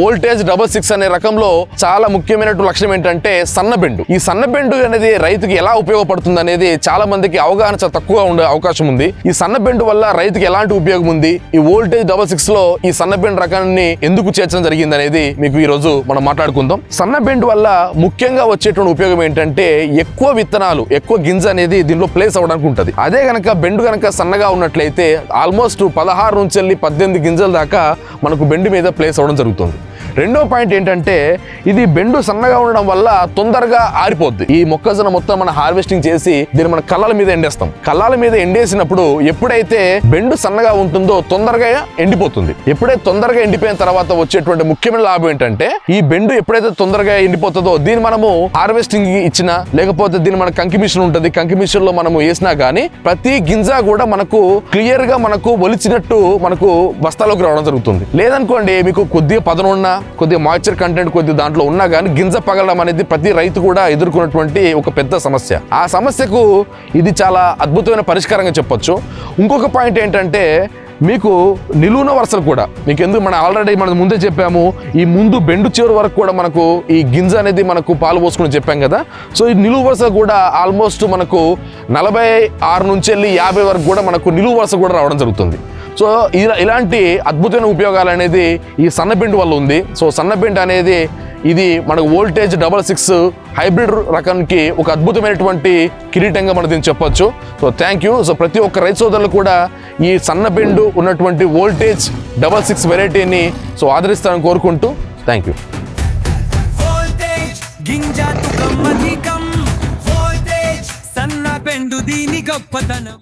Voltage double six అనే రకంలో చాలా ముఖ్యమైన లక్ష్యం ఏంటంటే సన్నబెండు ఈ సన్నబెండు అనేది రైతుకి ఎలా ఉపయోగపడుతుంది అనేది చాలా మందికి అవగాహన చాలా తక్కువగా ఉండే అవకాశం ఉంది. ఈ సన్నబెండు వల్ల రైతుకి ఎలాంటి ఉపయోగం ఉంది? ఈ వోల్టేజ్ డబల్ సిక్స్లో ఈ సన్నబెండు రకాన్ని ఎందుకు చేర్చడం జరిగింది అనేది మీకు ఈ రోజు మనం మాట్లాడుకుందాం. సన్నబెండు వల్ల ముఖ్యంగా వచ్చేటువంటి ఉపయోగం ఏంటంటే ఎక్కువ విత్తనాలు ఎక్కువ గింజ అనేది దీనిలో ప్లేస్ అవ్వడానికి ఉంటుంది. అదే గనక బెండు గనక సన్నగా ఉన్నట్లయితే ఆల్మోస్ట్ పదహారు నుంచి వెళ్ళి పద్దెనిమిది గింజల దాకా మనకు బెండు మీద ప్లేస్ అవ్వడం జరుగుతుంది. రెండో పాయింట్ ఏంటంటే ఇది బెండు సన్నగా ఉండడం వల్ల తొందరగా ఆరిపోద్ది. ఈ మొక్కజొన్న మొత్తం మనం హార్వెస్టింగ్ చేసి దీన్ని మన కళ్ళల మీద ఎండేస్తాం. కళ్ళల మీద ఎండేసినప్పుడు ఎప్పుడైతే బెండు సన్నగా ఉంటుందో తొందరగా ఎండిపోతుంది. ఎప్పుడైతే తొందరగా ఎండిపోయిన తర్వాత వచ్చేటువంటి ముఖ్యమైన లాభం ఏంటంటే ఈ బెండు ఎప్పుడైతే తొందరగా ఎండిపోతుందో దీన్ని మనము హార్వెస్టింగ్ ఇచ్చినా లేకపోతే దీన్ని మన కంకి మిషన్ ఉంటుంది. కంకి మిషన్లో మనము వేసినా గానీ ప్రతి గింజ కూడా మనకు క్లియర్గా మనకు ఒలిచినట్టు మనకు బస్తాలోకి రావడం జరుగుతుంది. లేదనుకోండి మీకు కొద్దిగా పదనున్నా కొద్దిగా మాయిశ్చర్ కంటెంట్ కొద్దిగా దాంట్లో ఉన్నా కానీ గింజ పగలడం అనేది ప్రతి రైతు కూడా ఎదుర్కొన్నటువంటి ఒక పెద్ద సమస్య. ఆ సమస్యకు ఇది చాలా అద్భుతమైన పరిష్కారంగా చెప్పొచ్చు. ఇంకొక పాయింట్ ఏంటంటే మీకు నిలువున వరుసలు కూడా మీకు ఎందుకు మనం ఆల్రెడీ మనం ముందే చెప్పాము ఈ ముందు బెండు చివరి వరకు కూడా మనకు ఈ గింజ అనేది మనకు పాలు పోసుకుని చెప్పాం కదా. సో ఈ నిలువు వరుస కూడా ఆల్మోస్ట్ మనకు నలభై ఆరు నుంచి వెళ్ళి యాభై వరకు కూడా మనకు నిలువు వరుస కూడా రావడం జరుగుతుంది. సో ఇలా ఇలాంటి అద్భుతమైన ఉపయోగాలు అనేది ఈ సన్నపిండి వల్ల ఉంది. సో సన్నపిండి అనేది ఇది మనకు వోల్టేజ్ డబల్ సిక్స్ హైబ్రిడ్ రకానికి ఒక అద్భుతమైనటువంటి కిరీటంగా మనం దీన్ని చెప్పొచ్చు. So thank you. సో ప్రతి ఒక్క రైతు సోదరులు కూడా ఈ సన్నపిండు ఉన్నటువంటి వోల్టేజ్ డబల్ సిక్స్ వెరైటీని సో ఆదరిస్తారని కోరుకుంటూ థ్యాంక్ యూ. గింజ సన్న పెండు దీని గొప్పతనం.